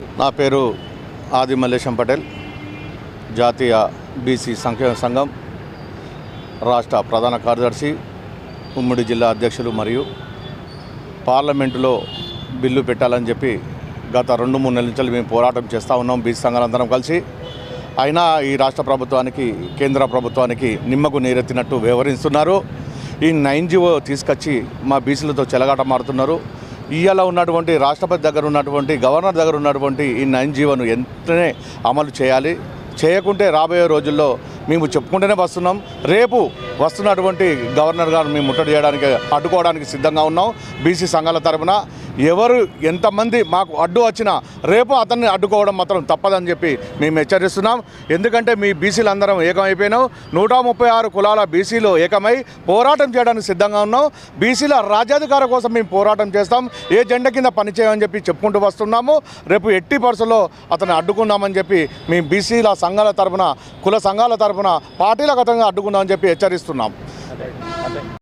నా పేరు ఆది మల్లేశం పటేల్ జాతీయ బీసీ సంక్షేమ సంఘం రాష్ట్ర ప్రధాన కార్యదర్శి ఉమ్మడి జిల్లా అధ్యక్షులు మరియు పార్లమెంటులో బిల్లు పెట్టాలని చెప్పి గత రెండు మూడు నెలల నుంచి మేము పోరాటం చేస్తూ ఉన్నాం బీసీ సంఘాలందరం కలిసి. అయినా ఈ రాష్ట్ర ప్రభుత్వానికి కేంద్ర ప్రభుత్వానికి నిమ్మకు నీరెత్తినట్టు వ్యవహరిస్తున్నారు. ఈ నైన్ జీవో తీసుకొచ్చి మా బీసీలతో చెలగాట మారుతున్నారు ఇవాళ ఉన్నటువంటి రాష్ట్రపతి దగ్గర ఉన్నటువంటి గవర్నర్ దగ్గర ఉన్నటువంటి ఈ నైన్ జీవోను వెంటనే అమలు చేయాలి. చేయకుంటే రాబోయే రోజుల్లో మేము చెప్పుకుంటూనే వస్తున్నాం. రేపు వస్తున్నటువంటి గవర్నర్ గారు మేము ముట్టడి చేయడానికి అడ్డుకోవడానికి సిద్ధంగా ఉన్నాం. బీసీ సంఘాల తరపున ఎవరు ఎంతమంది మాకు అడ్డు వచ్చినా రేపు అతన్ని అడ్డుకోవడం మాత్రం తప్పదని చెప్పి మేము హెచ్చరిస్తున్నాం. ఎందుకంటే మీ బీసీలు అందరం ఏకమైపోయినాం. నూట ముప్పై ఆరు కులాల బీసీలు ఏకమై పోరాటం చేయడానికి సిద్ధంగా ఉన్నాం. బీసీల రాజ్యాధికారం కోసం మేము పోరాటం చేస్తాం. ఏ జెండా కింద పనిచేయమని చెప్పి చెప్పుకుంటూ వస్తున్నాము. రేపు ఎట్టి పర్సులో అతను అడ్డుకున్నామని చెప్పి మేము బీసీల సంఘాల తరఫున కుల సంఘాల తరఫున పార్టీల గతంగా అడ్డుకున్నామని చెప్పి హెచ్చరిస్తున్నాం.